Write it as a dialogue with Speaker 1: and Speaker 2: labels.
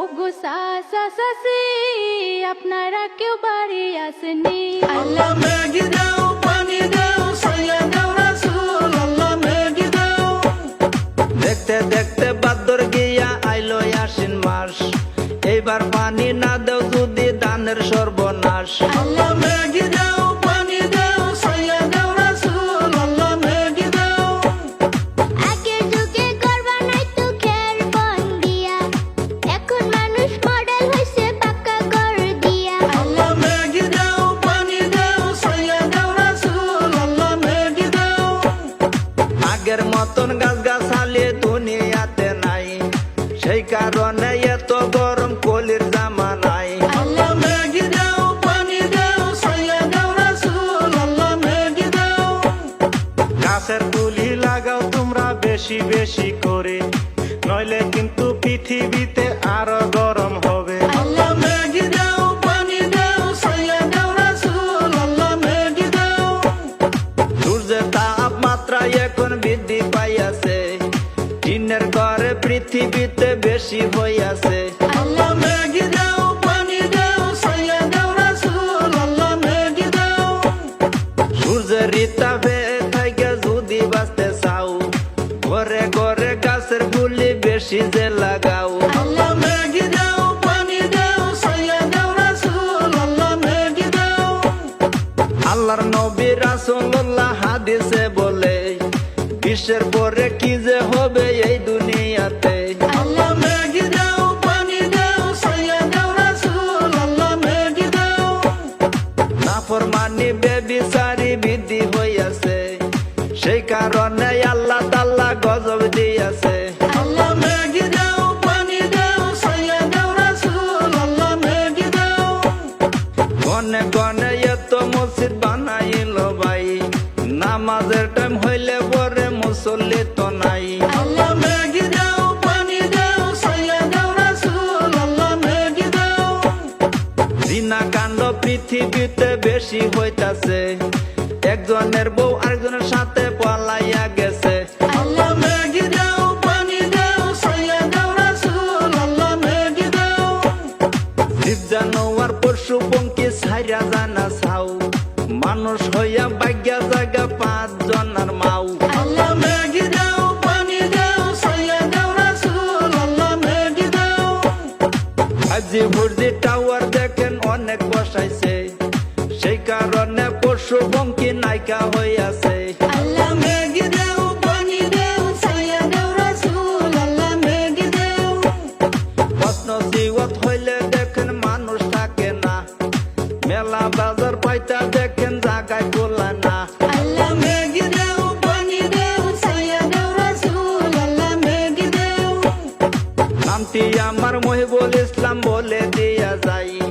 Speaker 1: ওগো সাসা সাসি আপনারা কেউ বাড়ি আসেনি
Speaker 2: আল্লাহ দাও পানি দাও সাইয়া দাও রাসূল আল্লাহ মেঘি দাও।
Speaker 3: দেখতে দেখতে বাদর গিয়া আইলো আশ্বিন মাস। এইবার পানি না দেও যদি দানের সর্বনাশ।
Speaker 2: আল্লাহ মেঘি দাও
Speaker 4: আগের
Speaker 3: মতন গাছ গাছালি দুনিয়াতে নাই। সেই কারণে এত গরম কলির গাছের তুলি লাগাও তোমরা বেশি বেশি করে। নইলে কিন্তু পৃথিবীতে দিনের ঘরে পৃথিবীতে বেশি হইয়াছে।
Speaker 2: আল্লাহ মেঘি দাও পানি দাও সাইয়া দাও রাসূল আল্লাহ মেঘি দাও।
Speaker 3: সূর্যের রিতাবে থেকে যদি বাঁচতে চাও ঘরে ঘরে গাছের গুলি বেশি যে লাগাও।
Speaker 2: আল্লাহ মেঘি দাও পানি দাও সাইয়া দাও রাসূল আল্লাহ মেঘি দাও।
Speaker 3: আল্লাহর নবী রাসূলুল্লাহ হাদিসে বলে বিশ্বের পরে বেবিচারি বৃদ্ধি হইয়াছে। সেই কারণে আল্লাহ তাল্লাহ গজব দিয়াছে। গনে গনে এত মসজিদ বানাইল ভাই। নামাজের টাইম হইলে পরে মুসল্লি তো নাই। জিনা কাণ্ড পৃথিবীতে বেশি হইতাছে। একজনের বউ আরেকজনের সাথে পলাইয়া গেছে। জানোয়ার পশু পঙ্কি সাইরা জানা ছাও মানুষ হইয়া বাগ্যা জায়গা পাঁচ জনার
Speaker 2: দাও।
Speaker 3: আজি বুর্জি টাওয়ার অনেক বসাইছে সেই কারণে পশু পঙ্কি নাইকা হইয়াছে। হইলে দেখেন মানুষ থাকে না মেলা বাজার পাইতা দেখেন জাগায় না। নামটি আমার মহিবুল ইসলাম বলে দিয়া যাই।